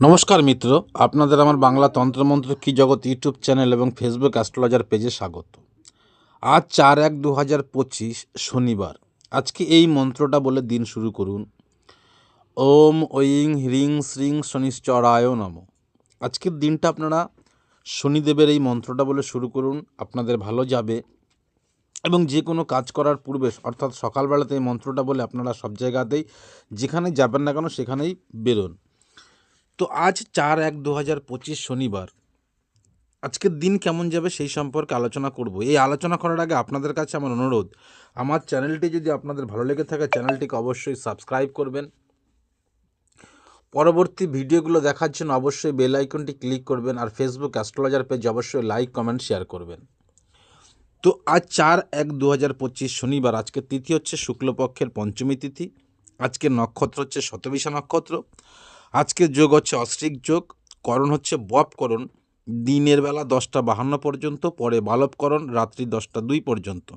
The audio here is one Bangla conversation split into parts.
নমস্কার মিত্র, আপনাদের আমার বাংলা তন্ত্রমন্ত্র কি জগৎ ইউটিউব চ্যানেল এবং ফেসবুক অ্যাস্ট্রোলজার পেজে স্বাগত। আজ চার এক দু হাজার পঁচিশ শনিবার। আজকে এই মন্ত্রটা বলে দিন শুরু করুন। ওম ঐং হ্রিং শ্রিং শনিশ্চরায় নম। আজকের দিনটা আপনারা শনিদেবের এই মন্ত্রটা বলে শুরু করুন, আপনাদের ভালো যাবে এবং যে কোনো কাজ করার পূর্বে, অর্থাৎ সকালবেলাতে এই মন্ত্রটা বলে আপনারা সব জায়গাতেই যেখানে যাবেন না কেন সেখানেই বেরোন। তো আজ চার এক দু হাজার পঁচিশ শনিবার। আজকের দিন কেমন যাবে সেই সম্পর্কে আলোচনা করব। এই আলোচনা করার আগে আপনাদের কাছে আমার অনুরোধ, আমার চ্যানেলটি যদি আপনাদের ভালো লেগে থাকে, চ্যানেলটিকে অবশ্যই সাবস্ক্রাইব করবেন। পরবর্তী ভিডিওগুলো দেখার জন্য অবশ্যই বেল আইকনটি ক্লিক করবেন আর ফেসবুক অ্যাস্ট্রোলজার পেজ অবশ্যই লাইক, কমেন্ট, শেয়ার করবেন। তো আজ চার এক দু হাজার পঁচিশ শনিবার আজকের তিথি হচ্ছে শুক্লপক্ষের পঞ্চমী তিথি। আজকের নক্ষত্র হচ্ছে শতবিশা নক্ষত্র। আজকের যোগ হচ্ছে অস্ট্রিক যোগ, করণ হচ্ছে বপকরণ দিনের বেলা দশটা বাহান্ন পর্যন্ত, পরে বালবকরণ রাত্রি দশটা দুই পর্যন্ত।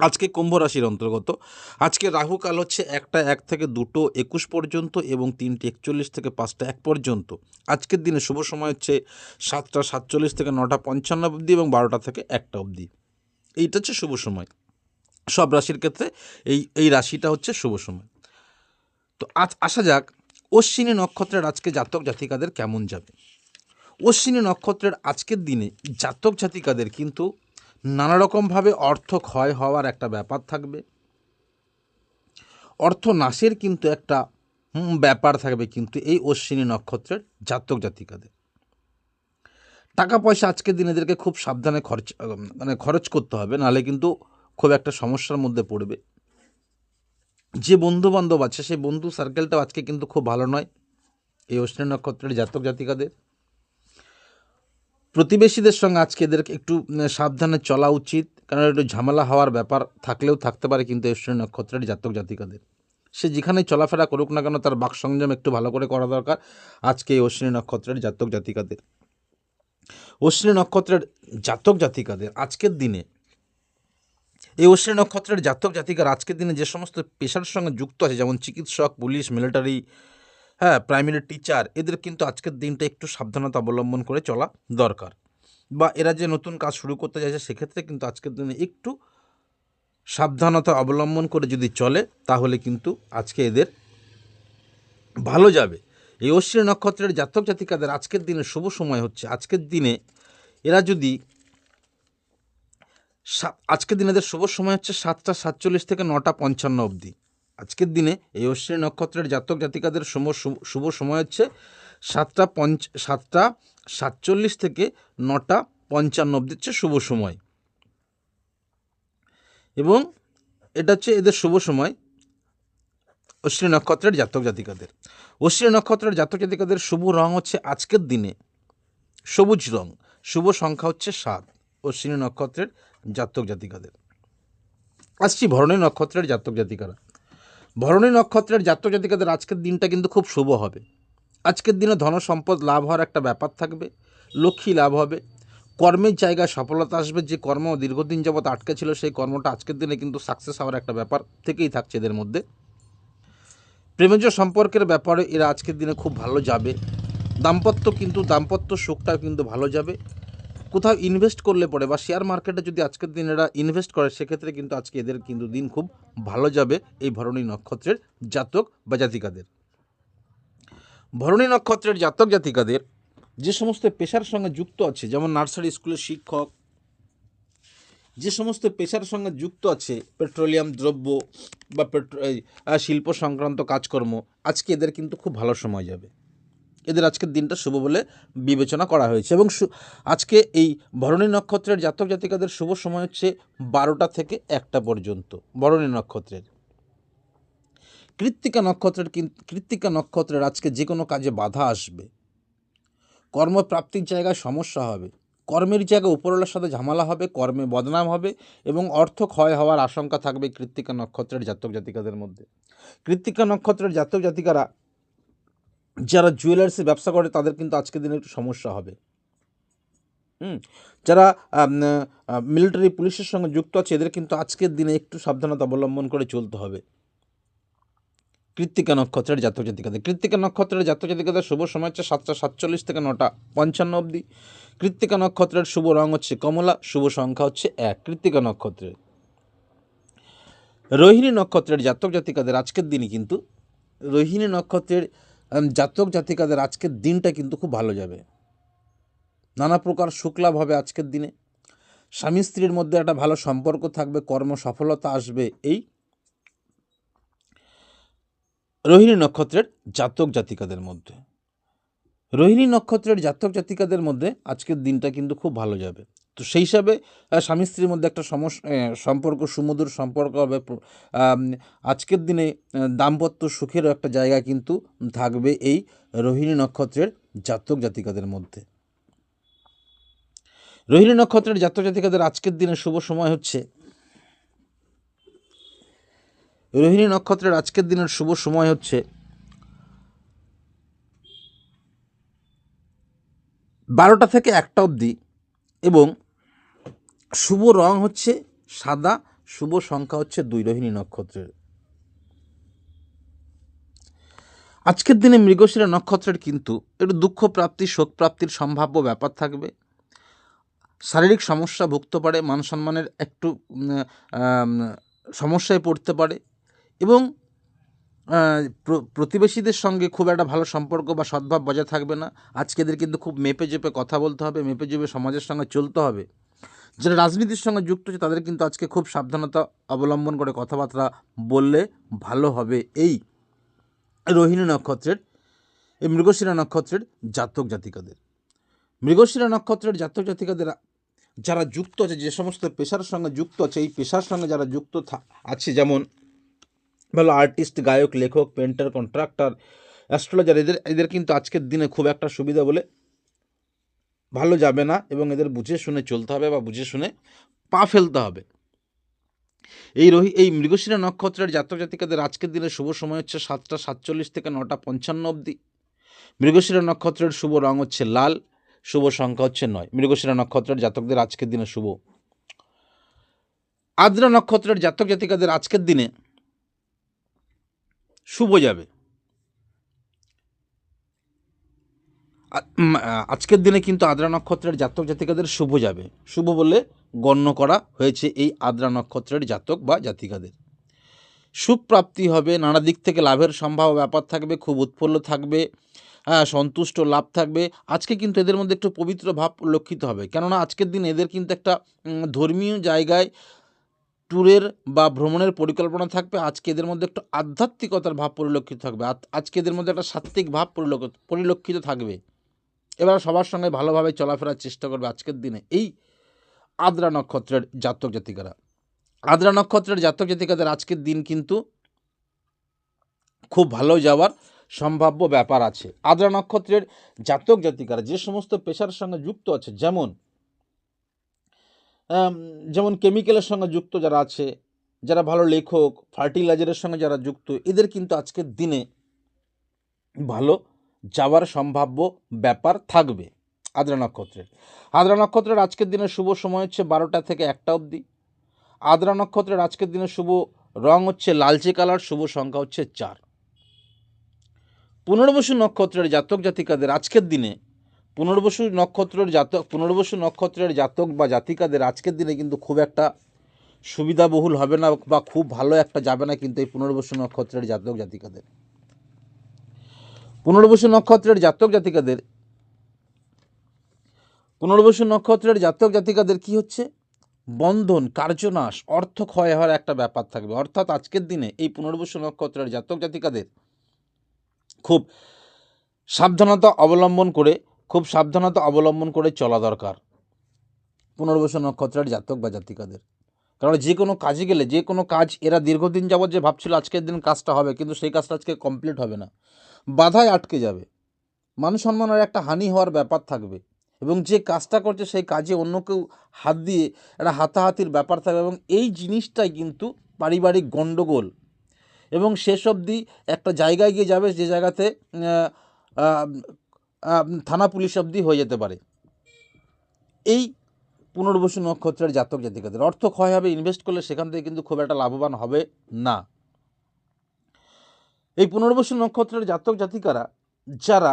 আজকে কুম্ভ রাশির অন্তর্গত। আজকে রাহুকাল হচ্ছে একটা এক থেকে দুটো একুশ পর্যন্ত এবং তিনটে একচল্লিশ থেকে পাঁচটা এক পর্যন্ত। আজকের দিনে শুভ সময় হচ্ছে সাতটা সাতচল্লিশ থেকে নটা পঞ্চান্ন অবধি এবং বারোটা থেকে একটা অবধি। এইটা হচ্ছে শুভ সময়। সব রাশির ক্ষেত্রে এই এই রাশিটা হচ্ছে শুভ সময়। তো আজ আসা যাক অশ্বিনী নক্ষত্রের আজকে জাতক জাতিকাদের কেমন যাবে? অশ্বিনী নক্ষত্রের আজকের দিনে জাতক জাতিকাদের কিন্তু নানা রকমভাবে অর্থ ক্ষয় হওয়ার একটা ব্যাপার থাকবে। অর্থ নাশের কিন্তু একটা ব্যাপার থাকবে কিন্তু এই অশ্বিনী নক্ষত্রের জাতক জাতিকাদের। টাকা পয়সা আজকের দিনে এদেরকে খুব সাবধানে খরচ মানে খরচ করতে হবে, নাহলে কিন্তু খুব একটা সমস্যার মধ্যে পড়বে। যে বন্ধু বান্ধব আছে, সেই বন্ধু সার্কেলটাও আজকে কিন্তু খুব ভালো নয়। এই অশ্বিনী নক্ষত্রের জাতক জাতিকাদের। প্রতিবেশীদের সঙ্গে আজকে এদেরকে একটু সাবধানে চলা উচিত, কারণ একটু ঝামেলা হওয়ার ব্যাপার থাকলেও থাকতে পারে কিন্তু অশ্বিনী নক্ষত্রের জাতক জাতিকাদের। সে যেখানে চলাফেরা করুক না কেন, তার বাক সংযম একটু ভালো করে করা দরকার আজকে এই অশ্বিনী নক্ষত্রের জাতক জাতিকাদের। অশ্বিনী নক্ষত্রের জাতক জাতিকাদের, আজকের দিনে এই অশ্বিনী নক্ষত্রের জাতক জাতিকার আজকের দিনে যে সমস্ত পেশার সঙ্গে যুক্ত আছে, যেমন চিকিৎসক, পুলিশ মিলিটারি হ্যাঁ প্রাইমারি টিচার এদের কিন্তু আজকের দিনটা একটু সাবধানতা অবলম্বন করে চলা দরকার। বা এরা যে নতুন কাজ শুরু করতে চাইছে সেক্ষেত্রে কিন্তু আজকের দিনে একটু সাবধানতা অবলম্বন করে যদি চলে, তাহলে কিন্তু আজকে এদের ভালো যাবে। এই অশ্বিনী নক্ষত্রের জাতক জাতিকাদের আজকের দিনে শুভ সময় হচ্ছে, আজকের দিনে এরা যদি আজকের দিনে এদের শুভ সময় হচ্ছে সাতটা সাতচল্লিশ থেকে নটা পঞ্চান্ন অবধি। আজকের দিনে এই অশ্বিনী নক্ষত্রের জাতক জাতিকাদের শুভ শুভ- সময় হচ্ছে সাতটা পঞ্চ সাতটা সাতচল্লিশ থেকে নটা পঞ্চান্ন অবধি হচ্ছে শুভ সময়। এবং এটা হচ্ছে এদের শুভ সময় অশ্বিনী নক্ষত্রের জাতক জাতিকাদের। অশ্বিনী নক্ষত্রের জাতক জাতিকাদের শুভ রং হচ্ছে আজকের দিনে সবুজ রং। শুভ সংখ্যা হচ্ছে সাত। অশ্বিনী নক্ষত্রের জাতক জাতিকাদের। আসছি ভরণী নক্ষত্রের জাতক জাতিকারা। ভরণী নক্ষত্রের জাতক জাতিকাদের আজকের দিনটা কিন্তু খুব শুভ হবে। আজকের দিনে ধন সম্পদ লাভ হওয়ার একটা ব্যাপার থাকবে, লক্ষ্মী লাভ হবে, কর্মের জায়গায় সফলতা আসবে, যে কর্ম দীর্ঘদিন যাবৎ আটকে ছিল সেই কর্মটা আজকের দিনে কিন্তু সাকসেস হওয়ার একটা ব্যাপার থেকেই থাকছে এদের মধ্যে। প্রেমজ সম্পর্কের ব্যাপারে এরা আজকের দিনে খুব ভালো যাবে। দাম্পত্য কিন্তু, দাম্পত্য সুখটা কিন্তু ভালো যাবে। কোথাও ইনভেস্ট করলে পরে বা শেয়ার মার্কেটে যদি আজকের দিন এরা ইনভেস্ট করে, সেক্ষেত্রে কিন্তু আজকে এদের কিন্তু দিন খুব ভালো যাবে এই ভরণী নক্ষত্রের জাতক বা জাতিকাদের। ভরণী নক্ষত্রের জাতক জাতিকাদের যে সমস্ত পেশার সঙ্গে যুক্ত আছে, যেমন নার্সারি স্কুলের শিক্ষক, যে সমস্ত পেশার সঙ্গে যুক্ত আছে, পেট্রোলিয়াম দ্রব্য বা পেট্রো শিল্প সংক্রান্ত কাজকর্ম, আজকে এদের কিন্তু খুব ভালো সময় যাবে। এদের আজকের দিনটা শুভ বলে বিবেচনা করা হয়েছে। এবং আজকে এই ভরণী নক্ষত্রের জাতক জাতিকাদের শুভ সময় হচ্ছে বারোটা থেকে একটা পর্যন্ত ভরণী নক্ষত্রের। কৃত্তিকা নক্ষত্রের কৃত্তিকা নক্ষত্রের আজকে যে কোনো কাজে বাধা আসবে। কর্মপ্রাপ্তির জায়গায় সমস্যা হবে। কর্মের জায়গায় উপরওয়ালার সাথে ঝামেলা হবে, কর্মে বদনাম হবে এবং অর্থ ক্ষয় হওয়ার আশঙ্কা থাকবে কৃত্তিকা নক্ষত্রের জাতক জাতিকাদের মধ্যে। কৃত্তিকা নক্ষত্রের জাতক জাতিকারা যারা জুয়েলার্সে ব্যবসা করে, তাদের কিন্তু আজকের দিনে একটু সমস্যা হবে। হুম? যারা মিলিটারি পুলিশের সঙ্গে যুক্ত আছে, এদের কিন্তু আজকের দিনে একটু সাবধানতা অবলম্বন করে চলতে হবে। কৃত্তিকা নক্ষত্রের জাতক জাতিকাদের। কৃত্তিকা নক্ষত্রের জাতক জাতিকাদের শুভ সময় হচ্ছে সাতটা সাতচল্লিশ থেকে নটা পঞ্চান্ন অবধি। কৃত্তিকা নক্ষত্রের শুভ রং হচ্ছে কমলা, শুভ সংখ্যা হচ্ছে এক। কৃত্তিকা নক্ষত্রের রোহিণী নক্ষত্রের জাতক জাতিকাদের আজকের দিনই কিন্তু রোহিণী নক্ষত্রের জাতক জাতিকাদের আজকের দিনটা কিন্তু খুব ভালো যাবে। নানা প্রকার শুক্লাভ হবে আজকের দিনে। স্বামী স্ত্রীর মধ্যে একটা ভালো সম্পর্ক থাকবে, কর্ম সফলতা আসবে এই রোহিণী নক্ষত্রের জাতক জাতিকাদের মধ্যে। রোহিণী নক্ষত্রের জাতক জাতিকাদের মধ্যে আজকের দিনটা কিন্তু খুব ভালো যাবে। তো সেই হিসাবে স্বামী স্ত্রীর মধ্যে একটা সমস্যা সম্পর্ক, সুমধুর সম্পর্ক হবে। আজকের দিনে দাম্পত্য সুখেরও একটা জায়গা কিন্তু থাকবে এই রোহিণী নক্ষত্রের জাতক জাতিকাদের মধ্যে। রোহিণী নক্ষত্রের জাতক জাতিকাদের আজকের দিনে শুভ সময় হচ্ছে, রোহিণী নক্ষত্রের আজকের দিনের শুভ সময় হচ্ছে বারোটা থেকে একটা অবধি এবং শুভ রং হচ্ছে সাদা, শুভ সংখ্যা হচ্ছে দুই রোহিণী নক্ষত্রের। আজকের দিনে মৃগশিরা নক্ষত্রের কিন্তু একটু দুঃখ প্রাপ্তি, শোক প্রাপ্তির সম্ভাব্য ব্যাপার থাকবে। শারীরিক সমস্যা ভুগতে পারে, মান সম্মানের একটু সমস্যায় পড়তে পারে এবং প্রতিবেশীদের সঙ্গে খুব একটা ভালো সম্পর্ক বা সদ্ভাব বজায় থাকবে না। আজকে এদের কিন্তু খুব মেপে চেপে কথা বলতে হবে মেপে চেপে সমাজের সঙ্গে চলতে হবে। যারা রাজনীতির সঙ্গে যুক্ত আছে, তাদের কিন্তু আজকে খুব সাবধানতা অবলম্বন করে কথাবার্তা বললে ভালো হবে। এই রোহিণী নক্ষত্রের, এই মৃগশিরা নক্ষত্রের জাতক জাতিকাদের। মৃগশিরা নক্ষত্রের জাতক জাতিকাদের যারা যুক্ত আছে, যে সমস্ত পেশার সঙ্গে যুক্ত আছে, এই পেশার সঙ্গে যারা যুক্ত আছে, যেমন ভালো আর্টিস্ট, গায়ক, লেখক পেন্টার কন্ট্রাক্টর, অ্যাস্ট্রোলজার, এদের এদের কিন্তু আজকের দিনে খুব একটা সুবিধা বলে ভালো যাবে না এবং এদের বুঝে শুনে চলতে হবে বা বুঝে শুনে পা ফেলতে হবে। এই রহি, এই মৃগশিরা নক্ষত্রের জাতক জাতিকাদের আজকের দিনে শুভ সময় হচ্ছে সাতটা সাতচল্লিশ থেকে নটা পঞ্চান্ন অবধি। মৃগশিরা নক্ষত্রের শুভ রং হচ্ছে লাল, শুভ সংখ্যা হচ্ছে নয়। মৃগশিরা নক্ষত্রের জাতকদের আজকের দিনে শুভ। আদ্রা নক্ষত্রের জাতক জাতিকাদের আজকের দিনে শুভ যাবে। আজকের দিনে কিন্তু আদ্রা নক্ষত্রের জাতক জাতিকাদের শুভ যাবে। শুভ বলে গণ্য করা হয়েছে এই আদ্রা নক্ষত্রের জাতক বা জাতিকাদের। সুখ প্রাপ্তি হবে, নানা দিক থেকে লাভের সম্ভাব্য ব্যাপার থাকবে, খুব উৎফুল্ল থাকবে সন্তুষ্ট লাভ থাকবে। আজকে কিন্তু এদের মধ্যে একটু পবিত্র ভাব পরিলক্ষিত হবে। কেননা আজকের দিনে এদের কিন্তু একটা ধর্মীয় জায়গায় ট্যুরের বা ভ্রমণের পরিকল্পনা থাকবে। আজকে এদের মধ্যে একটু আধ্যাত্মিকতার ভাব পরিলক্ষিত থাকবে। আজকে এদের মধ্যে একটা সাত্ত্বিক ভাব পরিলক্ষিত থাকবে। এবার সবার সঙ্গে ভালোভাবে চলাফেরার চেষ্টা করবে আজকের দিনে এই আদ্রা নক্ষত্রের জাতক জাতিকারা। আদ্রা নক্ষত্রের জাতক জাতিকাদের আজকের দিন কিন্তু খুব ভালো যাওয়ার সম্ভাব্য ব্যাপার আছে। আদ্রা নক্ষত্রের জাতক জাতিকারা যে সমস্ত পেশার সঙ্গে যুক্ত আছে, যেমন যেমন কেমিক্যালের সঙ্গে যুক্ত যারা আছে, যারা ভালো লেখক ফার্টিলাইজারের সঙ্গে যারা যুক্ত, এদের কিন্তু আজকের দিনে ভালো যাওয়ার সম্ভাব্য ব্যাপার থাকবে আদ্রা নক্ষত্রের। আদ্রা নক্ষত্রের আজকের দিনের শুভ সময় হচ্ছে বারোটা থেকে একটা অবধি। আদ্রা নক্ষত্রের আজকের দিনের শুভ রং হচ্ছে লালচে কালার, শুভ সংখ্যা হচ্ছে চার। পুনর্বসু নক্ষত্রের জাতক জাতিকাদের আজকের দিনে পুনর্বসু নক্ষত্রের জাতক, পুনর্বসু নক্ষত্রের জাতক বা জাতিকাদের আজকের দিনে কিন্তু খুব একটা সুবিধাবহুল হবে না বা খুব ভালো একটা যাবে না কিন্তু এই পুনর্বসু নক্ষত্রের জাতক জাতিকাদের। পুনর্বসু নক্ষত্রের জাতক জাতিকাদের, পুনর্বসু নক্ষত্রের জাতক জাতিকাদের কি হচ্ছে? বন্ধন, কার্যনাশ, অর্থ ক্ষয় হওয়ার একটা ব্যাপার থাকবে। অর্থাৎ আজকের দিনে এই পুনর্বসু নক্ষত্রের জাতক জাতিকাদের খুব সাবধানতা অবলম্বন করে, খুব সাবধানতা অবলম্বন করে চলা দরকার পুনর্বসু নক্ষত্রের জাতক বা জাতিকাদের। কারণ যে কোনো কাজে গেলে, যে কোনো কাজ, এরা দীর্ঘদিন যাবৎ যে ভাবছিল আজকের দিন কাজটা হবে, কিন্তু সেই কাজটা আজকে কমপ্লিট হবে না। বাধায় আটকে যাবে। মান সম্মানের একটা হানি হওয়ার ব্যাপার থাকবে এবং যে কাজটা করছে সেই কাজে অন্য কেউ হাত দিয়ে একটা হাতাহাতির ব্যাপার থাকবে এবং এই জিনিসটাই কিন্তু পারিবারিক গণ্ডগোল। এবং শেষ অবধি একটা জায়গায় গিয়ে যাবে, যে জায়গাতে থানা পুলিশ অবধি হয়ে যেতে পারে। এই পুনর্বসু নক্ষত্রের জাতক জাতিকাদের অর্থ ক্ষয় হবে। ইনভেস্ট করলে সেখান থেকে কিন্তু খুব একটা লাভবান হবে না। এই পুনর্বসু নক্ষত্রের জাতক জাতিকারা যারা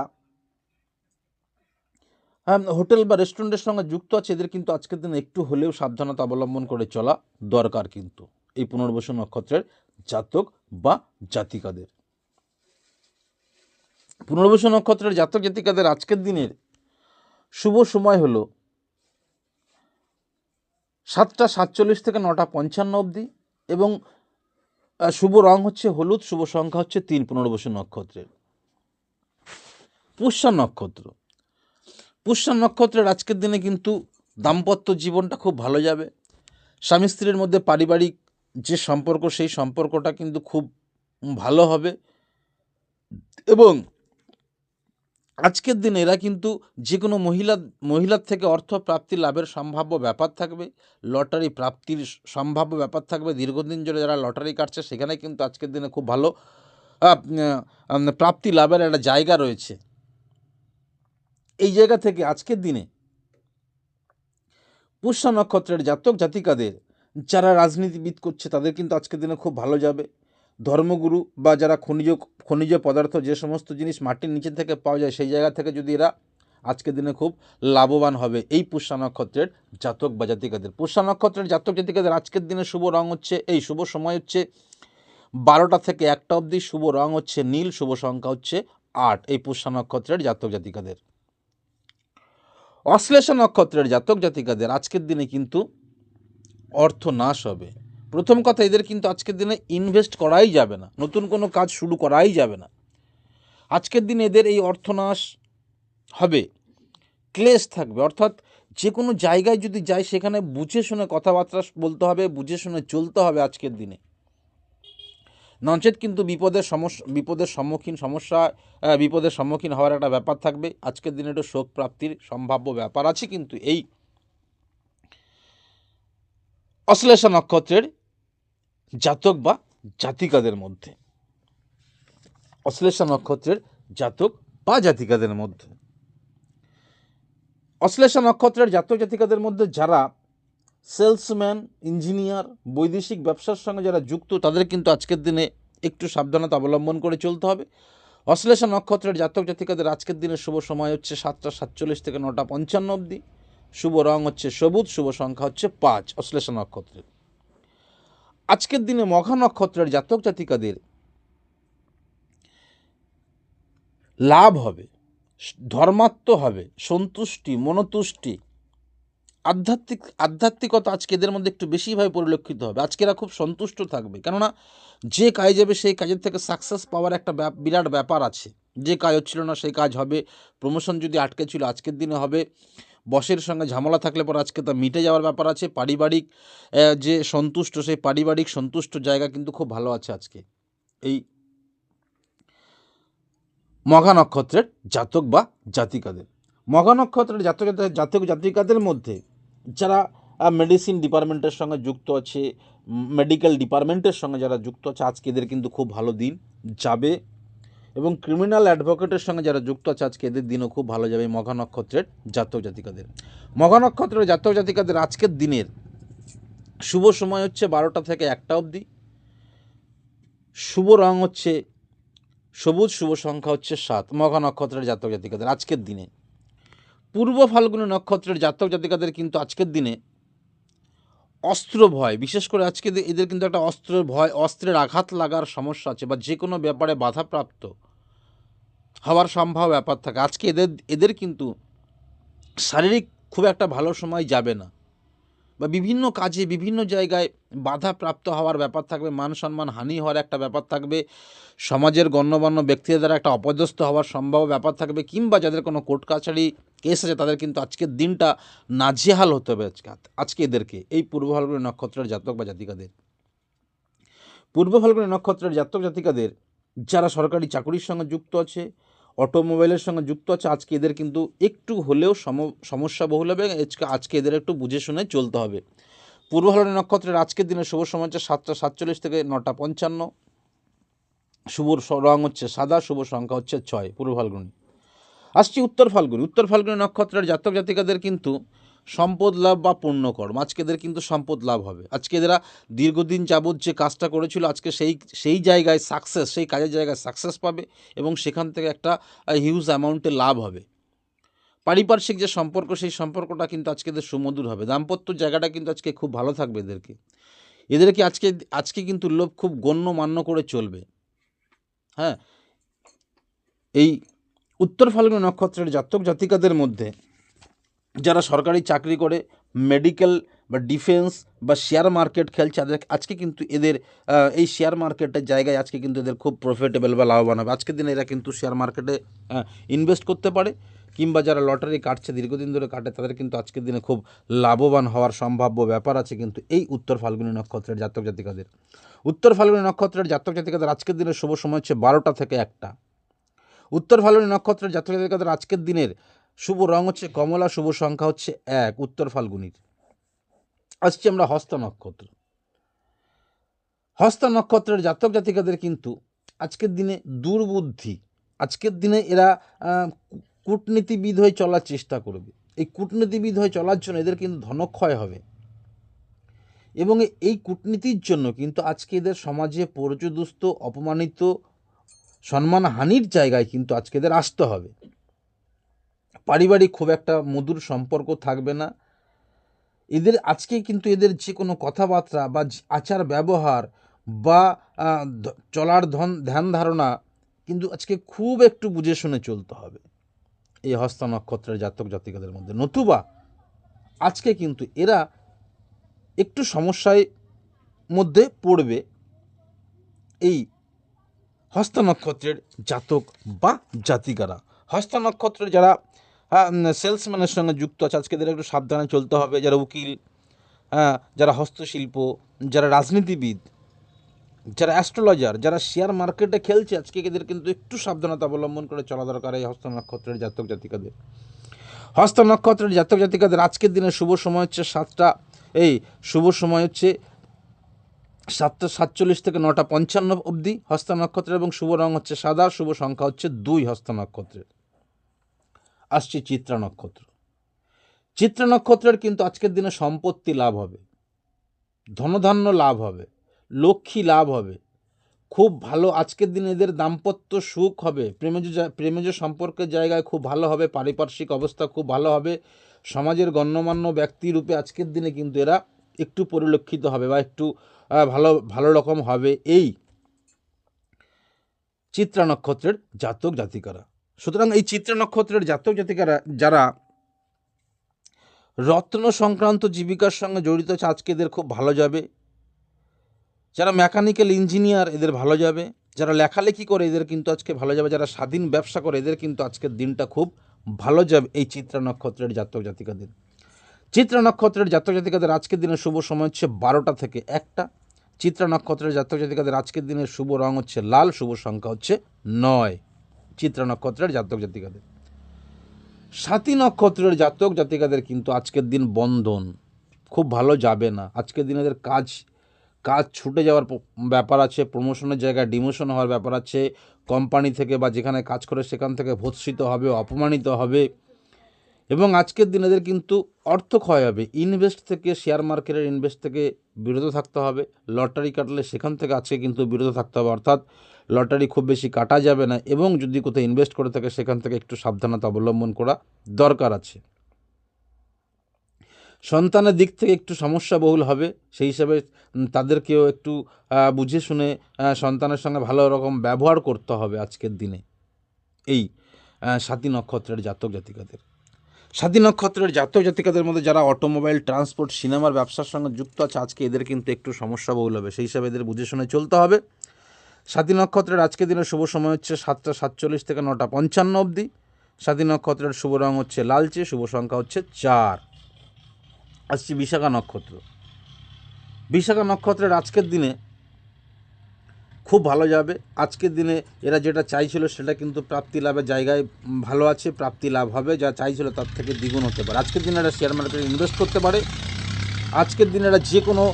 আম, হোটেল বা রেস্টুরেন্টের সঙ্গে যুক্ত আছে এদের কিন্তু আজকের দিনে একটু হলেও সাবধানতা অবলম্বন করে চলা দরকার কিন্তু এই পুনর্বসু নক্ষত্রের জাতক বা জাতিকাদের। পুনর্বসু নক্ষত্রের জাতক জাতিকাদের আজকের দিনের শুভ সময় হলো সাতটা সাতচল্লিশ থেকে নটা পঞ্চান্ন অবধি এবং শুভ রং হচ্ছে হলুদ, শুভ সংখ্যা হচ্ছে তিন, পুনর্বসু নক্ষত্রের। পুষ্যা নক্ষত্র। পুষ্যা নক্ষত্রের আজকের দিনে কিন্তু দাম্পত্য জীবনটা খুব ভালো যাবে। স্বামী স্ত্রীর মধ্যে পারিবারিক যে সম্পর্ক, সেই সম্পর্কটা কিন্তু খুব ভালো হবে। এবং আজকের দিনে এরা কিন্তু যে কোনো মহিলা, মহিলার থেকে অর্থ প্রাপ্তি লাভের সম্ভাব্য ব্যাপার থাকবে, লটারি প্রাপ্তির সম্ভাব্য ব্যাপার থাকবে। দীর্ঘদিন ধরে যারা লটারি কাটছে, সেখানে কিন্তু আজকের দিনে খুব ভালো প্রাপ্তি লাভের একটা জায়গা রয়েছে। এই জায়গা থেকে আজকের দিনে পুষ্যা নক্ষত্রের জাতক জাতিকাদের, যারা রাজনীতিবিদ করছে, তাদের কিন্তু আজকের দিনে খুব ভালো যাবে। ধর্মগুরু বা যারা খনিজ খনিজ পদার্থ যে সমস্ত জিনিস মাটির নিচে থেকে পাওয়া যায়, সেই জায়গা থেকে যদি এরা আজকের দিনে খুব লাভবান হবে, এই পুষ্যা নক্ষত্রের জাতক বা জাতিকাদের। পুষ্যা নক্ষত্রের জাতক জাতিকাদের আজকের দিনে শুভ রং হচ্ছে এই, শুভ সময় হচ্ছে বারোটা থেকে একটা অবধি শুভ রং হচ্ছে নীল, শুভ সংখ্যা হচ্ছে আট, এই পুষ্যা নক্ষত্রের জাতক জাতিকাদের। অশ্লেষা নক্ষত্রের জাতক জাতিকাদের আজকের দিনে কিন্তু অর্থ নাশ হবে। প্রথম কথা, এদের কিন্তু আজকের দিনে ইনভেস্ট করাই যাবে না। নতুন কোনো কাজ শুরু করাই যাবে না। আজকের দিনে এদের এই অর্থনাশ হবে, ক্লেশ থাকবে। অর্থাৎ যে কোনো জায়গায় যদি যায় সেখানে বুঝে শুনে কথাবার্তা বলতে হবে, বুঝে শুনে চলতে হবে আজকের দিনে। নচেত কিন্তু বিপদের সমস্যা বিপদের সম্মুখীন, সমস্যা বিপদের সম্মুখীন হওয়ার একটা ব্যাপার থাকবে। আজকের দিনে একটু শোক প্রাপ্তির সম্ভাব্য ব্যাপার আছে কিন্তু এই অশ্লেষা নক্ষত্রের জাতক বা জাতিকাদের মধ্যে। অশ্লেষা নক্ষত্রের জাতক বা জাতিকাদের মধ্যে। অশ্লেষা নক্ষত্রের জাতক জাতিকাদের মধ্যে যারা সেলসম্যান, ইঞ্জিনিয়ার, বৈদেশিক ব্যবসার সঙ্গে যারা যুক্ত, তাদের কিন্তু আজকের দিনে একটু সাবধানতা অবলম্বন করে চলতে হবে। অশ্লেষা নক্ষত্রের জাতক জাতিকাদের আজকের দিনে শুভ সময় হচ্ছে সাতটা সাতচল্লিশ থেকে নটা পঞ্চান্ন অবধি। শুভ রং হচ্ছে সবুজ, শুভ সংখ্যা হচ্ছে পাঁচ অশ্লেষা নক্ষত্রের। আজকের দিনে মঘা নক্ষত্রের জাতক জাতিকাদের লাভ হবে, ধর্মাত্ম হবে, সন্তুষ্টি, মনতুষ্টি। আধ্যাত্মিক, আধ্যাত্মিকতা আজকে এদের মধ্যে একটু বেশিভাবে পরিলক্ষিত হবে। আজকে এরা খুব সন্তুষ্ট থাকবে। কেননা যে কাজ যাবে সেই কাজের থেকে সাকসেস পাওয়ার একটা বিরাট ব্যাপার আছে। যে কাজ হচ্ছিল না সেই কাজ হবে। প্রমোশন যদি আটকে ছিল, আজকের দিনে হবে। বসের সঙ্গে ঝামেলা থাকলে পর আজকে তা মিটে যাওয়ার ব্যাপার আছে। পারিবারিক যে সন্তুষ্ট, সেই পারিবারিক সন্তুষ্ট জায়গা কিন্তু খুব ভালো আছে আজকে। এই মঘা নক্ষত্রের জাতক বা জাতিকাদের। মঘা নক্ষত্রের জাতক জাতি- জাতক, জাতিকাদের মধ্যে যারা মেডিসিন ডিপার্টমেন্টের সঙ্গে যুক্ত আছে মেডিকেল ডিপার্টমেন্টের সঙ্গে যারা যুক্ত আছে, আজকে এদের কিন্তু খুব ভালো দিন যাবে। এবং ক্রিমিনাল অ্যাডভোকেটের সঙ্গে যারা যুক্ত আছে, আজকে এদের দিনও খুব ভালো যাবে মঘা নক্ষত্রের জাতক জাতিকাদের। মঘা নক্ষত্রের জাতক জাতিকাদের আজকের দিনের শুভ সময় হচ্ছে বারোটা থেকে একটা অবধি। শুভ রং হচ্ছে সবুজ, শুভ সংখ্যা হচ্ছে সাত, মঘা নক্ষত্রের জাতক জাতিকাদের আজকের দিনে। পূর্ব ফাল্গুনী নক্ষত্রের জাতক জাতিকাদের কিন্তু আজকের দিনে অস্ত্র ভয়। বিশেষ করে আজকে এদের- কিন্তু একটা অস্ত্রের ভয়, অস্ত্রের আঘাত লাগার সমস্যা আছে বা যে কোনো ব্যাপারে বাধাপ্রাপ্ত হওয়ার সম্ভব ব্যাপার থাকে। আজকে এদের এদের কিন্তু শারীরিক খুব একটা ভালো সময় যাবে না। বা বিভিন্ন কাজে বিভিন্ন জায়গায় বাধাপ্রাপ্ত হওয়ার ব্যাপার থাকবে, মান সম্মান হানি হওয়ার একটা ব্যাপার থাকবে, সমাজের গণ্যমান্য ব্যক্তিদের দ্বারা একটা অপদস্থ হওয়ার সম্ভাব্য ব্যাপার থাকবে, কিংবা যাদের কোনো কোর্ট কাছারি কেস আছে, তাদের কিন্তু আজকের দিনটা নাজেহাল হতে হবে আজকে আজকে এদেরকে। এই পূর্ব ফাল্গুনী নক্ষত্রের জাতক বা জাতিকাদের। পূর্ব ফাল্গুনী নক্ষত্রের জাতক জাতিকাদের, যারা সরকারি চাকরির সঙ্গে যুক্ত আছে অটোমোবাইলের সঙ্গে যুক্ত আছে, আজকে এদের কিন্তু একটু হলেও সম, সমস্যা বহুল হবে, আজকে আজকে এদের একটু বুঝে শুনে চলতে হবে। পূর্ব ফাল্গুনী নক্ষত্রের আজকের দিনে শুভ সময় হচ্ছে সাতটা সাতচল্লিশ থেকে নটা পঞ্চান্ন। শুভ রং হচ্ছে সাদা, শুভ সংখ্যা হচ্ছে ছয় পূর্ব ফাল্গুনি আসছি উত্তর ফাল্গুনি উত্তর ফাল্গুনি নক্ষত্রের জাতক জাতিকাদের কিন্তু সম্পদ লাভ বা পুণ্যকর্ম আজকে এদের কিন্তু সম্পদ লাভ হবে। আজকে এরা দীর্ঘদিন যাবৎ যে কাজটা করেছিল, আজকে সেই সেই জায়গায় সাকসেস সেই কাজের জায়গায় সাকসেস পাবে এবং সেখান থেকে একটা হিউজ অ্যামাউন্টে লাভ হবে। পারিপার্শ্বিক যে সম্পর্ক, সেই সম্পর্কটা কিন্তু আজকে এদের সুমধুর হবে। দাম্পত্য জায়গাটা কিন্তু আজকে খুব ভালো থাকবে এদেরকে। এদেরকে আজকে আজকে কিন্তু লোভ খুব গণ্যমান্য করে চলবে। হ্যাঁ? এই উত্তর ফাল্গুনী নক্ষত্রের জাতক জাতিকাদের মধ্যে যারা সরকারি চাকরি করে মেডিকেল বা ডিফেন্স বা শেয়ার মার্কেট খেলছে তাদের আজকে কিন্তু এদের এই শেয়ার মার্কেটের জায়গায় আজকে কিন্তু এদের খুব প্রফিটেবল বা লাভবান হবে। আজকের দিনে এরা কিন্তু শেয়ার মার্কেটে ইনভেস্ট করতে পারে কিংবা যারা লটারি কাটছে, দীর্ঘদিন ধরে কাটে, তাদের কিন্তু আজকের দিনে খুব লাভবান হওয়ার সম্ভাব্য ব্যাপার আছে কিন্তু এই উত্তর ফাল্গুনী নক্ষত্রের জাতক জাতিকাদের। উত্তর ফাল্গুনী নক্ষত্রের জাতক জাতিকাদের আজকের দিনের শুভ সময় হচ্ছে বারোটা থেকে একটা। উত্তর ফাল্গুনী নক্ষত্রের জাতক জাতিকাদের আজকের দিনের শুভ রং হচ্ছে কমলা, শুভ সংখ্যা হচ্ছে এক, উত্তর ফাল্গুনির। আসছি আমরা হস্ত নক্ষত্র। হস্ত নক্ষত্রের জাতক জাতিকাদের কিন্তু আজকের দিনে দুর্বুদ্ধি, আজকের দিনে এরা কূটনীতিবিদ হয়ে চলার চেষ্টা করবে। এই কূটনীতিবিদ হয়ে চলার জন্য এদের কিন্তু ধনক্ষয় হবে। এবং এই কূটনীতির জন্য কিন্তু আজকে এদের সমাজে পর্যদুস্ত, অপমানিত, সম্মানহানির জায়গায় কিন্তু আজকে এদের আসতে হবে। পারিবারিক খুব একটা মধুর সম্পর্ক থাকবে না। এদের আজকে কিন্তু এদের যে কোনো কথাবার্তা বা আচার ব্যবহার বা চলার ধন, ধ্যান ধারণা কিন্তু আজকে খুব একটু বুঝে শুনে চলতে হবে এই হস্ত নক্ষত্রের জাতক জাতিকাদের মধ্যে। নতুবা আজকে কিন্তু এরা একটু সমস্যায় মধ্যে পড়বে এই হস্ত নক্ষত্রের জাতক বা জাতিকারা। হস্ত নক্ষত্রের যারা সেলসম্যানের সঙ্গে যুক্ত আছে। আজকে এদের একটু সাবধানে চলতে হবে। যারা উকিল হ্যাঁ, যারা হস্তশিল্প যারা রাজনীতিবিদ যারা অ্যাস্ট্রোলজার যারা শেয়ার মার্কেটে খেলছে আজকে এদের কিন্তু একটু সাবধানতা অবলম্বন করে চলা দরকার এই হস্ত নক্ষত্রের জাতক জাতিকাদের। হস্ত নক্ষত্রের জাতক জাতিকাদের আজকের দিনে শুভ সময় হচ্ছে সাতটা এই শুভ সময় হচ্ছে সাতটা সাতচল্লিশ থেকে নটা পঞ্চান্ন অবধি হস্ত নক্ষত্রের এবং শুভ রং হচ্ছে সাদা শুভ সংখ্যা হচ্ছে দুই হস্ত নক্ষত্রের। আসছে চিত্রা নক্ষত্র। চিত্রা নক্ষত্রের কিন্তু আজকের দিনে সম্পত্তি লাভ হবে। ধনধান্য লাভ হবে। লক্ষ্মী লাভ হবে। খুব ভালো আজকের দিনে এদের দাম্পত্য সুখ হবে। প্রেমজ প্রেমজ সম্পর্কের জায়গায় খুব ভালো হবে। পারিপার্শ্বিক অবস্থা খুব ভালো হবে। সমাজের গণ্যমান্য ব্যক্তি রূপে আজকের দিনে কিন্তু এরা একটু পরিলক্ষিত হবে বা একটু ভালো ভালো রকম হবে। এই চিত্রা নক্ষত্রের জাতক জাতিকারা। সুতরাং এই চিত্র নক্ষত্রের জাতক জাতিকারা, যারা রত্ন সংক্রান্ত জীবিকার সঙ্গে জড়িত আছে, আজকে এদের খুব ভালো যাবে। যারা মেকানিক্যাল ইঞ্জিনিয়ার এদের ভালো যাবে। যারা লেখালেখি করে, এদের কিন্তু আজকে ভালো যাবে। যারা স্বাধীন ব্যবসা করে, এদের কিন্তু আজকের দিনটা খুব ভালো যাবে এই চিত্রা নক্ষত্রের জাতক জাতিকাদের। চিত্রা নক্ষত্রের জাতক জাতিকাদের আজকের দিনের শুভ সময় হচ্ছে বারোটা থেকে একটা। চিত্রা নক্ষত্রের জাতক জাতিকাদের আজকের দিনের শুভ রং হচ্ছে লাল, শুভ সংখ্যা হচ্ছে নয়। চিত্রা নক্ষত্রের জাতক জাতিকাদের। সাতী নক্ষত্রের জাতক জাতিকাদের কিন্তু আজকের দিন বন্ধন। খুব ভালো যাবে না। আজকের দিন এদের কাজ কাজ ছুটে যাওয়ার ব্যাপার আছে প্রমোশনের জায়গায় ডিমোশন হওয়ার ব্যাপার আছে কোম্পানি থেকে বা যেখানে কাজ করে সেখান থেকে ভৎসিত হবে, অপমানিত হবে। এবং আজকের দিন এদের কিন্তু অর্থ ক্ষয় হবে। ইনভেস্ট থেকে, শেয়ার মার্কেটের ইনভেস্ট থেকে বিরত থাকতে হবে। লটারি কাটলে সেখান থেকে আজকে কিন্তু বিরত থাকতে হবে। অর্থাৎ লটারি খুব বেশি কাটা যাবে না এবং যদি কোথাও ইনভেস্ট করে থাকে, সেখান থেকে একটু সাবধানতা অবলম্বন করা দরকার আছে। সন্তানের দিক থেকে একটু সমস্যা বহুল হবে। সেই হিসাবে তাদেরকেও একটু বুঝে শুনে সন্তানের সঙ্গে ভালো রকম ব্যবহার করতে হবে আজকের দিনে। এই সাতী নক্ষত্রের জাতক জাতিকাদের। সাতী নক্ষত্রের জাতীয় জাতিকাদের মধ্যে যারা অটোমোবাইল, ট্রান্সপোর্ট, সিনেমার ব্যবসার সঙ্গে যুক্ত আছে, আজকে এদের কিন্তু একটু সমস্যা বহুল হবে। সেই হিসাবে এদের বুঝে শুনে চলতে হবে। স্বাধীন নক্ষত্রের আজকের দিনের শুভ সময় হচ্ছে সাতটা সাতচল্লিশ থেকে নটা পঞ্চান্ন অবধি। সাতী নক্ষত্রের শুভ রং হচ্ছে লালচে, শুভ সংখ্যা হচ্ছে চার। আসছি বিশাখা নক্ষত্র। বিশাখা নক্ষত্রের আজকের দিনে খুব ভালো যাবে। আজকের দিনে এরা যেটা চাইছিল সেটা কিন্তু প্রাপ্তি লাভের জায়গায় ভালো আছে, প্রাপ্তি লাভ হবে, যা চাইছিল তার থেকে দ্বিগুণ হতে পারে। আজকের দিনে এরা শেয়ার মার্কেটে ইনভেস্ট করতে পারে। আজকের দিনে এরা যে কোনো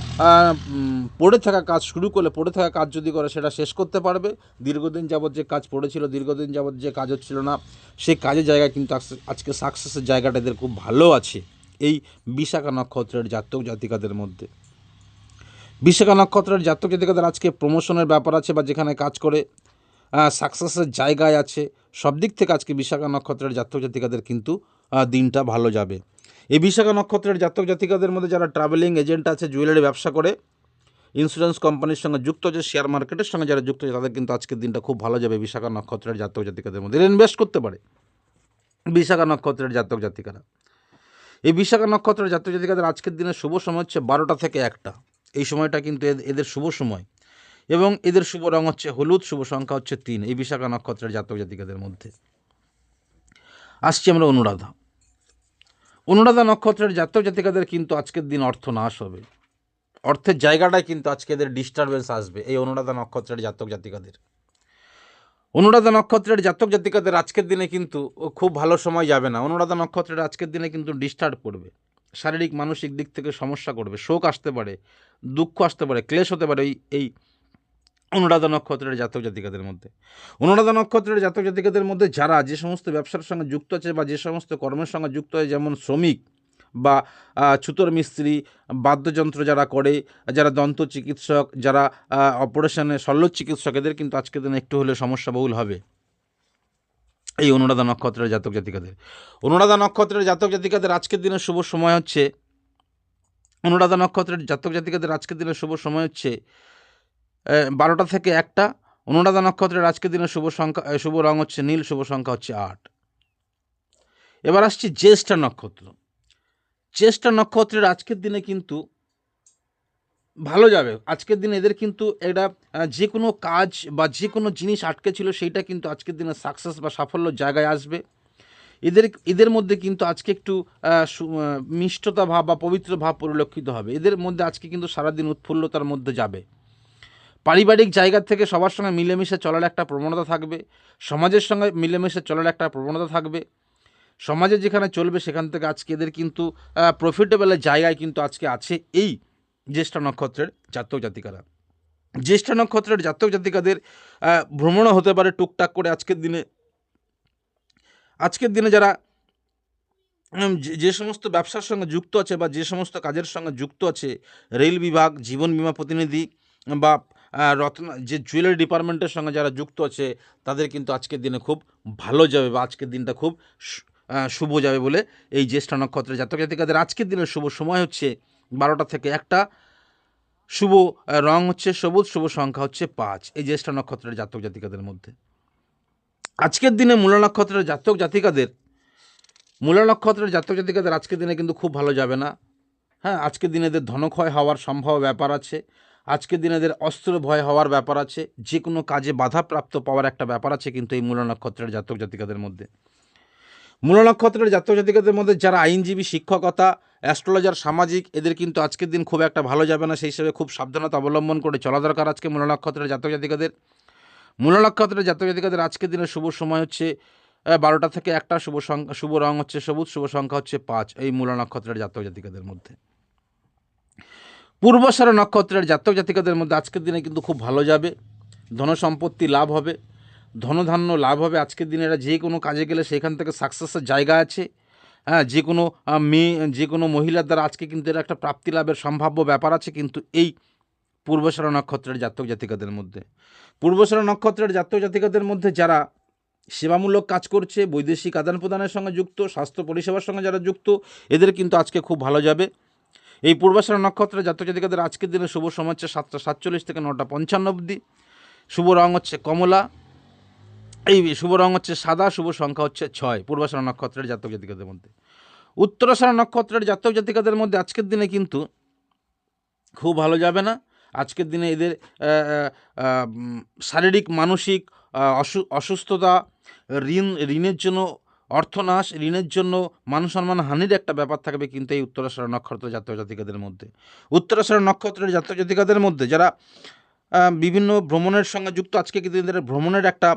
পড়ে থাকা কাজ শুরু করলে, পড়ে থাকা কাজ যদি করে, সেটা শেষ করতে পারবে। দীর্ঘদিন যাবৎ যে কাজ পড়েছিল, দীর্ঘদিন যাবৎ যে কাজ হচ্ছিল না সেই কাজের জায়গায় কিন্তু আজকে- সাকসেসের জায়গাটা এদের খুব ভালো আছে। এই বিশাখা নক্ষত্রের জাতক জাতিকাদের মধ্যে। বিশাখা নক্ষত্রের জাতক জাতিকাদের আজকে প্রমোশনের ব্যাপার আছে বা যেখানে কাজ করে সাকসেসের জায়গায় আছে, সব দিক থেকে আজকে বিশাখা নক্ষত্রের জাতক জাতিকাদের কিন্তু দিনটা ভালো যাবে। এই বিশাখা নক্ষত্রের জাতক জাতিকাদের মধ্যে যারা ট্রাভেলিং এজেন্ট আছে জুয়েলারি ব্যবসা করে ইন্স্যুরেন্স কোম্পানির সঙ্গে যুক্ত আছে শেয়ার মার্কেটের সঙ্গে যারা যুক্ত তাদের কিন্তু আজকের দিনটা খুব ভালো যাবে বিশাখা নক্ষত্রের জাতক জাতিকাদের মধ্যে। ইনভেস্ট করতে পারে বিশাখা নক্ষত্রের জাতক জাতিকারা। এই বিশাখা নক্ষত্রের জাতক জাতিকাদের আজকের দিনে শুভ সময় হচ্ছে বারোটা থেকে একটা। এই সময়টা কিন্তু এদ- এদের শুভ সময়। এবং এদের শুভ রং হচ্ছে হলুদ, শুভ সংখ্যা হচ্ছে তিন, এই বিশাখা নক্ষত্রের জাতক জাতিকাদের মধ্যে। আসছি আমরা অনুরাধা। অনুরাধা নক্ষত্রের জাতক জাতিকাদের কিন্তু আজকের দিন অর্থ নাশ হবে। অর্থের জায়গাটায় কিন্তু আজকে এদের ডিস্টারবেন্স আসবে, এই অনুরাধা নক্ষত্রের জাতক জাতিকাদের। অনুরাধা নক্ষত্রের জাতক জাতিকাদের আজকের দিনে কিন্তু খুব ভালো সময় যাবে না। অনুরাধা নক্ষত্রের আজকের দিনে কিন্তু ডিস্টার্ব করবে শারীরিক, মানসিক দিক থেকে সমস্যা করবে, শোক আসতে পারে। দুঃখ আসতে পারে, ক্লেশ হতে পারে এই এই অনুরাধা নক্ষত্রের জাতক জাতিকাদের মধ্যে। অনুরাধা নক্ষত্রের জাতক জাতিকাদের মধ্যে যারা যে সমস্ত ব্যবসার সঙ্গে যুক্ত আছে বা যে সমস্ত কর্মের সঙ্গে যুক্ত আছে যেমন শ্রমিক বা ছুতোর মিস্ত্রি, বাদ্যযন্ত্র যারা করে, যারা দন্ত চিকিৎসক, যারা অপারেশনে শল্য চিকিৎসক, এদের কিন্তু আজকের দিনে একটু হলে সমস্যা বহুল হবে। এই অনুরাধা নক্ষত্রের জাতক জাতিকাদের। অনুরাধা নক্ষত্রের জাতক জাতিকাদের আজকের দিনের শুভ সময় হচ্ছে অনুরাধা নক্ষত্রের জাতক জাতিকাদের আজকের দিনের শুভ সময় হচ্ছে বারোটা থেকে একটা। অনুরাধা নক্ষত্রের আজকের দিনের শুভ সংখ্যা শুভ রং হচ্ছে নীল, শুভ সংখ্যা হচ্ছে আট। এবার আসছি জ্যেষ্ঠা নক্ষত্র। জ্যেষ্ঠা নক্ষত্রের আজকের দিনে কিন্তু ভালো যাবে। আজকের দিনে এদের কিন্তু এটা যে কোনো কাজ বা যে কোনো জিনিস আটকে ছিল, সেইটা কিন্তু আজকের দিনে সাকসেস বা সাফল্য জায়গায় আসবে। এদের এদের মধ্যে কিন্তু আজকে একটু মিষ্টতা ভাব বা পবিত্র ভাব পরিলক্ষিত হবে। এদের মধ্যে আজকে কিন্তু সারাদিন উৎফুল্লতার মধ্যে যাবে। পারিবারিক জায়গা থেকে সবার সঙ্গে মিলেমিশে চলার একটা প্রবণতা থাকবে। সমাজের সঙ্গে মিলেমিশে চলার একটা প্রবণতা থাকবে। সমাজে যেখানে চলবে সেখান থেকে আজকে এদের কিন্তু প্রফিটেবলের জায়গায় কিন্তু আজকে আছে এই জ্যেষ্ঠ নক্ষত্রের জাতক জাতিকারা। জ্যেষ্ঠ নক্ষত্রের জাতক জাতিকাদের ভ্রমণও হতে পারে টুকটাক করে আজকের দিনে। আজকের দিনে যারা যে সমস্ত ব্যবসার সঙ্গে যুক্ত আছে বা যে সমস্ত কাজের সঙ্গে যুক্ত আছে, রেল বিভাগ, জীবন বিমা প্রতিনিধি বা রত্ন, যে জুয়েলারি ডিপার্টমেন্টের সঙ্গে যারা যুক্ত আছে, তাদের কিন্তু আজকের দিনে খুব ভালো যাবে বা আজকের দিনটা খুব শুভ যাবে বলে এই জ্যেষ্ঠ নক্ষত্রের জাতক জাতিকাদের আজকের দিনের শুভ সময় হচ্ছে বারোটা থেকে একটা। শুভ রং হচ্ছে সবুজ, শুভ সংখ্যা হচ্ছে পাঁচ। এই জ্যেষ্ঠ নক্ষত্রের জাতক জাতিকাদের মধ্যে। আজকের দিনে মূলা নক্ষত্রের জাতক জাতিকাদের, মূলা নক্ষত্রের জাতক জাতিকাদের আজকের দিনে কিন্তু খুব ভালো যাবে না। হ্যাঁ আজকের দিনে এদের ধনক্ষয় হওয়ার সম্ভব ব্যাপার আছে। আজকের দিনে এদের অস্ত্র ভয় হওয়ার ব্যাপার আছে। যে কোনো কাজে বাধাপ্রাপ্ত পাওয়ার একটা ব্যাপার আছে কিন্তু এই মূলা নক্ষত্রের জাতক জাতিকাদের মধ্যে। মূলা নক্ষত্রের জাতক জাতিকাদের মধ্যে যারা আইনজীবী, শিক্ষকতা, অ্যাস্ট্রোলজার, সামাজিক, এদের কিন্তু আজকের দিন খুব একটা ভালো যাবে না। সেই হিসেবে খুব সাবধানতা অবলম্বন করে চলা দরকার আজকে মূলা নক্ষত্রের জাতক জাতিকাদের। মূলা নক্ষত্রের জাতক জাতিকাদের আজকের দিনের শুভ সময় হচ্ছে বারোটা থেকে একটা। শুভ সংখ্যা শুভ রং হচ্ছে সবুজ, শুভ সংখ্যা হচ্ছে পাঁচ এই মূলা নক্ষত্রের জাতক জাতিকাদের মধ্যে। পূর্বসারা নক্ষত্রের জাতক জাতিকাদের মধ্যে আজকের দিনে কিন্তু খুব ভালো যাবে। ধনসম্পত্তি লাভ হবে, ধনধান্য লাভ হবে। আজকের দিনে এরা যে কোনো কাজে গেলে সেখান থেকে সাকসেসের জায়গা আছে। হ্যাঁ যে কোনো মেয়ে, যে কোনো মহিলার দ্বারা আজকে কিন্তু এরা একটা প্রাপ্তি লাভের সম্ভাব্য ব্যাপার আছে, কিন্তু এই পূর্বসারা নক্ষত্রের জাতক জাতিকাদের মধ্যে। পূর্বসারা নক্ষত্রের জাতক জাতিকাদের মধ্যে যারা সেবামূলক কাজ করছে, বৈদেশিক আদান প্রদানের সঙ্গে যুক্ত, স্বাস্থ্য পরিষেবার সঙ্গে যারা যুক্ত, এদের কিন্তু আজকে খুব ভালো যাবে। এই পূর্বাশারা নক্ষত্রের জাতক জাতিকাদের আজকের দিনে শুভ সময় হচ্ছে সাতটা সাতচল্লিশ থেকে নটা পঞ্চান্ন অবধি। শুভ রং হচ্ছে কমলা। এই শুভ রং হচ্ছে সাদা, শুভ সংখ্যা হচ্ছে ছয় পূর্বাশারা নক্ষত্রের জাতক জাতিকাদের মধ্যে। উত্তরাশারা নক্ষত্রের জাতক জাতিকাদের মধ্যে আজকের দিনে কিন্তু খুব ভালো যাবে না। আজকের দিনে এদের শারীরিক, মানসিক অসু- অসুস্থতা, ঋণ, ঋণের জন্য অর্থনাশ, ঋণের জন্য মানসম্মান হানির একটা ব্যাপার থাকবে কিন্তু এই উত্তরাশারা নক্ষত্র জাতীয় জাতিকাদের মধ্যে। উত্তরাশারা নক্ষত্রের জাতীয় জাতিকাদের মধ্যে যারা বিভিন্ন ভ্রমণের সঙ্গে যুক্ত। আজকে কিন্তু এদের ভ্রমণের একটা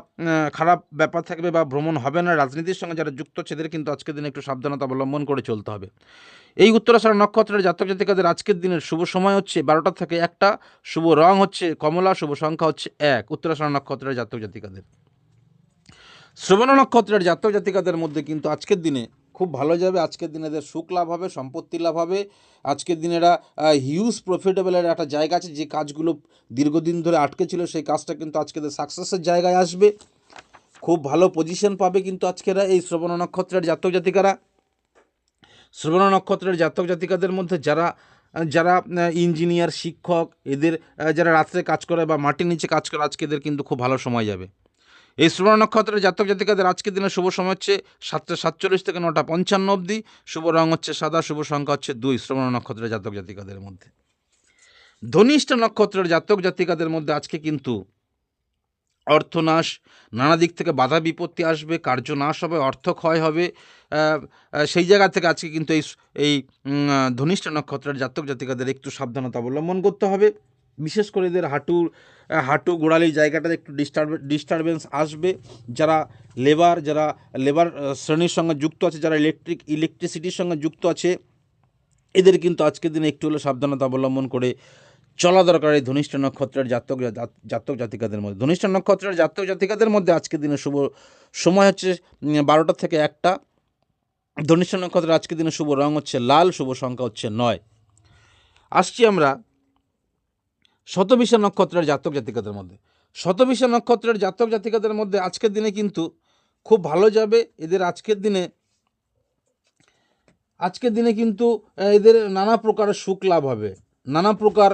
খারাপ ব্যাপার থাকবে বা ভ্রমণ হবে না, রাজনীতির সঙ্গে যারা যুক্ত এদের কিন্তু আজকের দিনে একটু সাবধানতা অবলম্বন করে চলতে হবে। এই উত্তরাশারা নক্ষত্রের জাতক জাতিকাদের আজকের দিনের শুভ সময় হচ্ছে বারোটা থেকে একটা, শুভ রং হচ্ছে কমলা, শুভ সংখ্যা হচ্ছে এক উত্তরাশারা নক্ষত্রের জাতক জাতিকাদের। শ্রবণ নক্ষত্রের জাতক জাতিকাদের মধ্যে কিন্তু আজকের দিনে খুব ভালো যাবে, আজকের দিনে এদের সুখ লাভ হবে, সম্পত্তি লাভ হবে। আজকের দিনে এরা হিউজ প্রফিটেবলের একটা জায়গা আছে, যে কাজগুলো দীর্ঘদিন ধরে আটকে ছিল, সেই কাজটা কিন্তু আজকে এদের সাকসেসের জায়গায় আসবে। খুব ভালো পজিশন পাবে কিন্তু আজকেরা এই শ্রবণ নক্ষত্রের জাতক জাতিকারা। শ্রবণ নক্ষত্রের জাতক জাতিকাদের মধ্যে যারা যারা ইঞ্জিনিয়ার শিক্ষক, এদের যারা রাত্রে কাজ করে বা মাটির নিচে কাজ করে, আজকে এদের কিন্তু খুব ভালো সময় যাবে। এই শ্রবণ নক্ষত্রের জাতক জাতিকাদের আজকের দিনে শুভ সময় হচ্ছে সাতটা সাতচল্লিশ থেকে নটা পঞ্চান্ন অবধি। শুভ রং হচ্ছে সাদা, শুভ সংখ্যা হচ্ছে দুই শ্রবণ নক্ষত্রের জাতক জাতিকাদের মধ্যে। ধনিষ্ঠ নক্ষত্রের জাতক জাতিকাদের মধ্যে আজকে কিন্তু অর্থনাশ, নানা দিক থেকে বাধা বিপত্তি আসবে কার্য নাশ হবে। অর্থ ক্ষয় হবে সেই জায়গা থেকে আজকে কিন্তু এই এই ধনিষ্ঠ নক্ষত্রের জাতক জাতিকাদের একটু সাবধানতা অবলম্বন করতে হবে। বিশেষ করে এদের হাঁটুর হাঁটু গোড়ালি জায়গাটাতে একটু ডিস্টার্ব ডিস্টারবেন্স আসবে। যারা লেবার যারা লেবার শ্রেণির সঙ্গে যুক্ত আছে, যারা ইলেকট্রিক ইলেকট্রিসিটির সঙ্গে যুক্ত আছে, এদের কিন্তু আজকের দিনে একটু হলে সাবধানতা অবলম্বন করে চলা দরকার এই ধনিষ্ঠ নক্ষত্রের জাতক জাতক জাতিকাদের মধ্যে। ধনিষ্ঠ নক্ষত্রের জাতক জাতিকাদের মধ্যে আজকের দিনে শুভ, সময় হচ্ছে বারোটা থেকে একটা। ধনিষ্ঠ নক্ষত্রের আজকের দিনে শুভ রং হচ্ছে লাল, শুভ সংখ্যা হচ্ছে নয়। আসছি আমরা শতবিশা নক্ষত্রের জাতক জাতিকাদের মধ্যে। শতবিশা নক্ষত্রের জাতক জাতিকাদের মধ্যে আজকের দিনে কিন্তু খুব ভালো যাবে। এদের আজকের দিনে আজকের দিনে কিন্তু এদের নানা প্রকার সুখ লাভ হবে। নানা প্রকার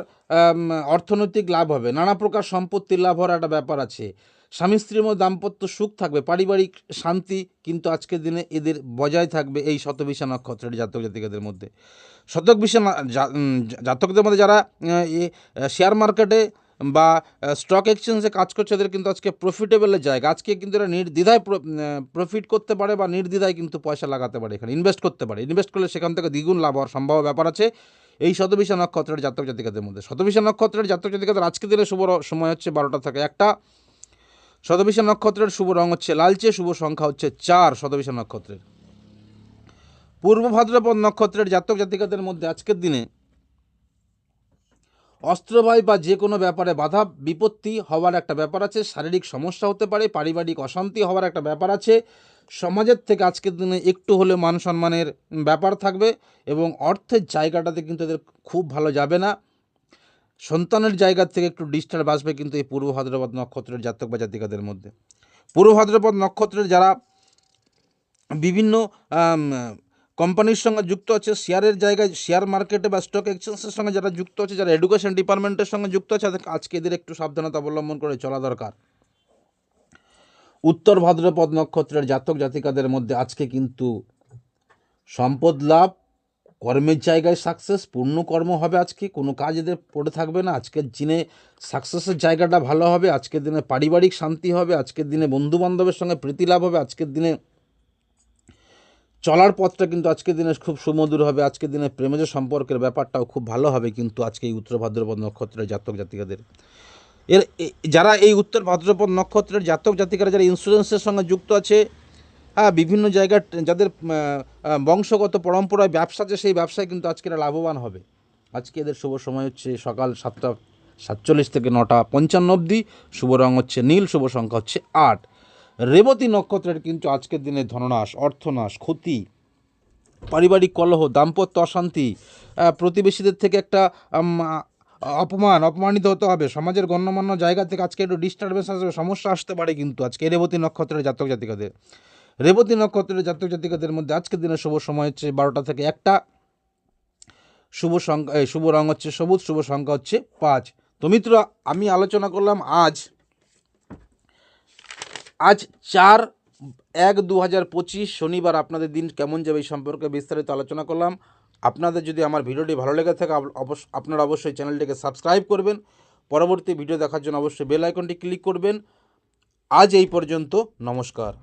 অর্থনৈতিক লাভ হবে। নানা প্রকার সম্পত্তি লাভ হওয়ার একটা ব্যাপার আছে। স্বামী স্ত্রীর মধ্যে দাম্পত্য সুখ থাকবে, পারিবারিক শান্তি, কিন্তু আজকের দিনে এদের বজায় থাকবে এই শতবিশা নক্ষত্রের জাতক জাতিকাদের মধ্যে। শতক বিশা জাতকদের মধ্যে যারা শেয়ার মার্কেটে বা স্টক এক্সচেঞ্জে কাজ করছে, এদের কিন্তু আজকে প্রফিটেবলের জায়গা। আজকে কিন্তু এরা নির্দ্বিধায় প্রফিট করতে পারে বা নির্দ্বিধায় কিন্তু পয়সা লাগাতে পারে এখানে ইনভেস্ট করতে পারে। ইনভেস্ট করলে সেখান থেকে দ্বিগুণ লাভ হওয়ার সম্ভাব্য ব্যাপার আছে এই শতবিশা নক্ষত্রের জাতক জাতিকাদের মধ্যে। শতবিশা নক্ষত্রের জাতক জাতিকাদের আজকে দিনে শুভ সময় হচ্ছে বারোটা থেকে একটা। শতবিশা নক্ষত্রের শুভ রং হচ্ছে লালচে, শুভ সংখ্যা হচ্ছে চার শতবিশা নক্ষত্রের। পূর্ব ভাদ্রপদ নক্ষত্রের জাতক জাতিকাদের মধ্যে আজকের দিনে অস্ত্রবায় বা যে কোনো ব্যাপারে বাধা, বিপত্তি হওয়ার একটা ব্যাপার আছে, শারীরিক সমস্যা হতে পারে, পারিবারিক অশান্তি হওয়ার একটা ব্যাপার আছে। সমাজের থেকে আজকের দিনে একটু হলে মান সম্মানের ব্যাপার থাকবে এবং অর্থের জায়গাটাতে কিন্তু এদের খুব ভালো যাবে না। সন্তানের জায়গা থেকে একটু ডিস্টার্ব আসবে কিন্তু এই পূর্ব ভাদ্রপদ নক্ষত্রের জাতক বা জাতিকাদের মধ্যে। পূর্ব ভাদ্রপদ নক্ষত্রের যারা বিভিন্ন কোম্পানির সঙ্গে যুক্ত আছে, শেয়ারের জায়গায়, শেয়ার মার্কেটে বা স্টক এক্সচেঞ্জের সঙ্গে যারা যুক্ত আছে, যারা এডুকেশন ডিপার্টমেন্টের সঙ্গে যুক্ত আছে, তাদের আজকে এদের একটু সাবধানতা অবলম্বন করে চলা দরকার। উত্তর ভাদ্রপদ নক্ষত্রের জাতক জাতিকাদের মধ্যে আজকে কিন্তু সম্পদ লাভ কর্মের জায়গায় সাকসেস পূর্ণ কর্ম হবে আজকে, কোনো কাজ এদের পড়ে থাকবে না। আজকের দিনে সাকসেসের জায়গাটা ভালো হবে, আজকের দিনে পারিবারিক শান্তি হবে, আজকের দিনে বন্ধু বান্ধবের সঙ্গে প্রীতি লাভ হবে, আজকের দিনে চলার পথটা কিন্তু আজকের দিনে খুব সুমধুর হবে, আজকের দিনে প্রেমজ সম্পর্কের ব্যাপারটাও খুব ভালো হবে কিন্তু আজকে এই উত্তর ভাদ্রপদ নক্ষত্রের জাতক জাতিকাদের। এর যারা এই উত্তর ভাদ্রপদ নক্ষত্রের জাতক জাতিকারা, যারা ইন্স্যুরেন্সের সঙ্গে যুক্ত আছে বিভিন্ন জায়গার যাদের বংশগত পরম্পরায় ব্যবসা আছে, সেই ব্যবসায় কিন্তু আজকে এরা লাভবান হবে। আজকে এদের শুভ সময় হচ্ছে সকাল সাতটা সাতচল্লিশ থেকে নটা পঞ্চান্ন অবধি। শুভ রং হচ্ছে নীল, শুভ সংখ্যা হচ্ছে আট। রেবতী নক্ষত্রের কিন্তু আজকের দিনে ধননাশ, অর্থনাশ, ক্ষতি, পারিবারিক কলহ, দাম্পত্য অশান্তি প্রতিবেশীদের থেকে একটা অপমান, অপমানিত হতে হবে। সমাজের গণ্যমান্য জায়গা থেকে আজকে একটু ডিস্টারবেন্স আসবে, সমস্যা আসতে পারে কিন্তু আজকে রেবতী নক্ষত্রের জাতক জাতিকাদের রেবতী নক্ষত্রের জাতক জাতিকাদের মধ্যে আজকের দিনে শুভ সময় হচ্ছে বারোটা থেকে একটা। শুভ সংখ্যা শুভ রং হচ্ছে সবুজ, শুভ সংখ্যা হচ্ছে পাঁচ। তো মিত্র, আমি আলোচনা করলাম আজ আজ চার এক দু হাজার পঁচিশ শনিবার আপনাদের দিন কেমন যাবে এই সম্পর্কে বিস্তারিত আলোচনা করলাম। আপনাদের যদি আমার ভিডিওটি ভালো লেগে থাকে আপনারা অবশ্যই চ্যানেলটিকে সাবস্ক্রাইব করবেন। পরবর্তী ভিডিও দেখার জন্য অবশ্যই বেল আইকনটি ক্লিক করবেন। আজ এই পর্যন্ত নমস্কার।